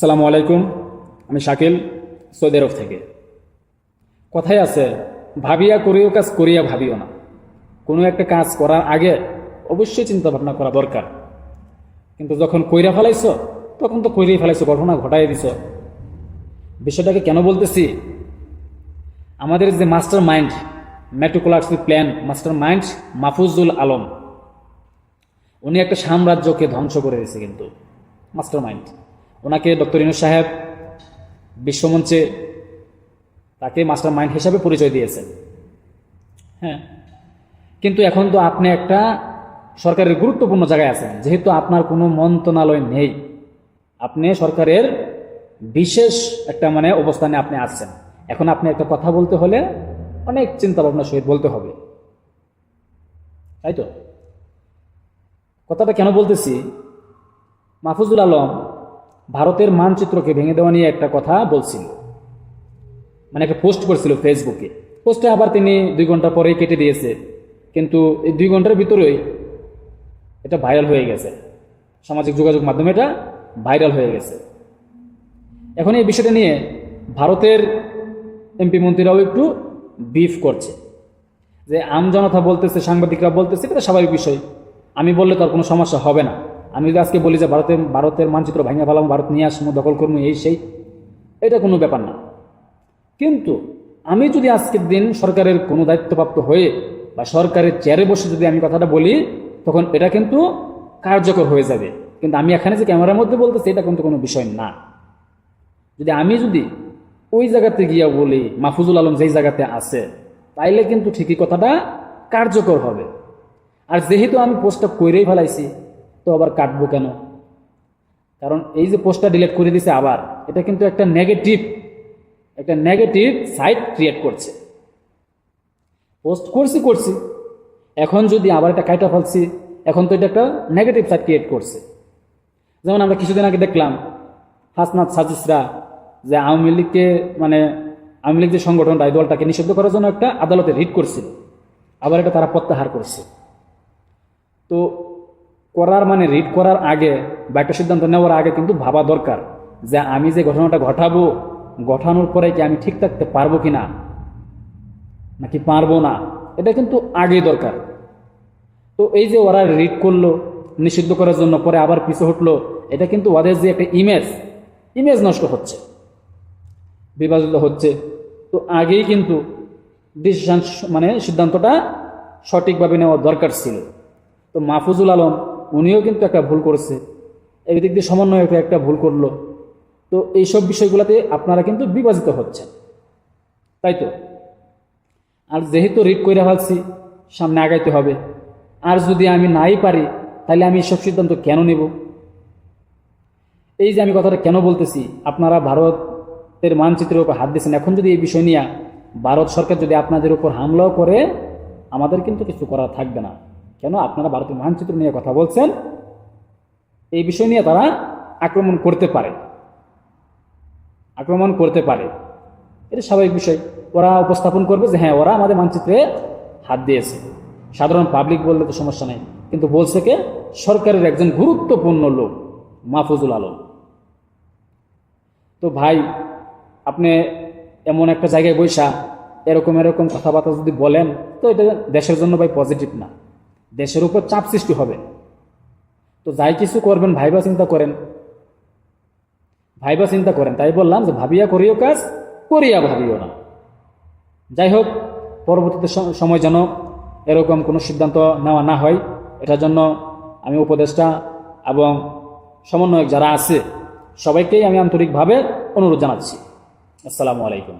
সালামু আলাইকুম, আমি শাকিল, সৌদি আরব থেকে। কথাই আছে, ভাবিয়া করিও কাজ করিয়া ভাবিও না। কোনো একটা কাজ করার আগে অবশ্যই চিন্তা ভাবনা করা দরকার। কিন্তু যখন কইরা ফেলাইছ, তখন তো কইরেই ফেলাইছো, ঘটনা ঘটাই দিছ। বিষয়টাকে কেন বলতেছি? আমাদের যে মাস্টার মাইন্ড মেট্রোকোলার্সি plan, mastermind Mahfuzul Alam, উনি একটা সাম্রাজ্যকে ধ্বংস করে দিয়েছে কিন্তু, মাস্টার মাইন্ড। ওনাকে ডক্টর ইনু সাহেব বিশ্বমঞ্চে তাকে মাস্টার মাইন্ড হিসাবে পরিচয় দিয়েছেন। হ্যাঁ। কিন্তু এখন তো আপনি একটা সরকারের গুরুত্বপূর্ণ জায়গায় আছেন, যেহেতু আপনার কোনো মন্ত্রণালয় নেই। আপনি সরকারের বিশেষ একটা মানে অবস্থানে আপনি আছেন। এখন আপনি একটা কথা বলতে হলে অনেক চিন্তা ভাবনা সহিত বলতে হবে। তাই তো? কথাটা কেন বলতেছি? মাহফুজুল আলম ভারতের মানচিত্রকে ভেঙে দেওয়া নিয়ে একটা কথা বলছিল। মানে একটা পোস্ট করছিল ফেসবুকে। পোস্টে আবার তিনি দুই ঘণ্টা পরেই কেটে দিয়েছে। কিন্তু এই দুই ঘণ্টার ভিতরেই এটা ভাইরাল হয়ে গেছে। সামাজিক যোগাযোগ মাধ্যমে এটা ভাইরাল হয়ে গেছে। এখন এই বিষয়টা নিয়ে ভারতের এমপি মন্ত্রীরাও একটু বিফ করছে। যে আমজনতা বলতেছে, সাংবাদিকরা বলতেছে, এটা স্বাভাবিক বিষয়। আমি বললে তার কোনো সমস্যা হবে না। আমি যদি আজকে বলি যে ভারতের ভারতের মানচিত্র ভাঙা ফেলাম, ভারত নিয়ে আসব দখল করব এই সেই। এটা কোনো ব্যাপার না। কিন্তু আমি যদি আজকের দিন সরকারের কোনো দায়িত্বপ্রাপ্ত হয়ে বা সরকারের চেয়ারে বসে যদি আমি কথাটা বলি, তখন এটা কিন্তু কার্যকর হয়ে যাবে। কিন্তু আমি এখানে যে ক্যামেরার মধ্যে বলতেছি, এটা কিন্তু কোনো বিষয় না। যদি আমি যদি ওই জায়গাতে গিয়া বলি, মাহফুজুল আলম যেই জায়গাতে আছে, তাইলে কিন্তু ঠিকই কথাটা কার্যকর হবে। আর যেহেতু আমি পোস্টটা কইরেই ফেলাইছি তো আবার কাটবো কেন? কারণ এই যে পোস্টটা ডিলিট করে দিছে আবার, এটা কিন্তু একটা নেগেটিভ একটা নেগেটিভ সাইট ক্রিয়েট করছে। পোস্ট করছি করছি। এখন যদি আবার এটা কাইটা ফেলছি, এখন তো এটা একটা নেগেটিভ সাইট ক্রিয়েট করছে। যেমন আমরা কিছুদিন আগে দেখলাম হাসনাত সাজিসরা যে আওয়ামী লীগকে মানে আওয়ামী লীগ যে সংগঠনটা, এই দলটাকে নিষিদ্ধ করার জন্য একটা আদালতে রিট করছিল। আবার এটা তারা প্রত্যাহার করছে। তো করার মানে রিড করার আগে বা একটা সিদ্ধান্ত নেওয়ার আগে কিন্তু ভাবা দরকার যে আমি যে ঘটনাটা ঘটাবো, ঘটানোর পরে কি আমি ঠিক থাকতে পারব কি না নাকি পারব না, এটা কিন্তু আগেই দরকার। তো এই যে ওরা রিড করল, নিষিদ্ধ করার জন্য পরে আবার পিছু হটলো এটা কিন্তু ওদের যে একটা ইমেজ ইমেজ নষ্ট হচ্ছে, বিভাজিত হচ্ছে। তো আগেই কিন্তু ডিসিশন মানে সিদ্ধান্তটা সঠিকভাবে নেওয়া দরকার ছিল। তো মাহফুজুল আলম উনিও কিন্তু একটা ভুল করেছে। এই দিক দিয়ে সমন্বয় একটা ভুল করল। তো এইসব বিষয়গুলোতে আপনারা কিন্তু বিভাজিত হচ্ছেন। তাই তো? আর যেহেতু রিড করে ফেলছি, সামনে আগাইতে হবে। আর যদি আমি নাই পারি, তাহলে আমি এসব সিদ্ধান্ত কেন নেব? এই যে আমি কথাটা কেন বলতেছি, আপনারা ভারতের মানচিত্রের উপর হাত দিয়েছেন। এখন যদি এই বিষয় নিয়ে ভারত সরকার যদি আপনাদের উপর হামলাও করে, আমাদের কিন্তু কিছু করার থাকবে না। কেন আপনারা ভারতের মানচিত্র নিয়ে কথা বলছেন? এই বিষয় নিয়ে তারা আক্রমণ করতে পারে। আক্রমণ করতে পারে। এটা স্বাভাবিক বিষয়। ওরা উপস্থাপন করবে যে হ্যাঁ ওরা আমাদের মানচিত্রে হাত দিয়েছে। সাধারণ পাবলিক বললে তো সমস্যা নেই। কিন্তু বলছে কে? সরকারের একজন গুরুত্বপূর্ণ লোক, মাহফুজুল আলম। তো ভাই, আপনি এমন একটা জায়গায় বৈশা, এরকম এরকম কথাবার্তা যদি বলেন, তো এটা দেশের জন্য ভাই পজিটিভ না। দেশের উপর চাপ সৃষ্টি হবে। তো যাই কিছু করবেন, ভাইবা চিন্তা করেন। ভাইবা চিন্তা করেন। তাই বললাম যে ভাবিয়া করিও কাজ, করিয়া ভাবিও না। যাই হোক, পরবর্তীতে সময় যেন এরকম কোনো সিদ্ধান্ত নেওয়া না হয়, এটার জন্য আমি উপদেষ্টা এবং সমন্বয়ক যারা আছে, সবাইকেই আমি আন্তরিকভাবে অনুরোধ জানাচ্ছি। আসসালামু আলাইকুম।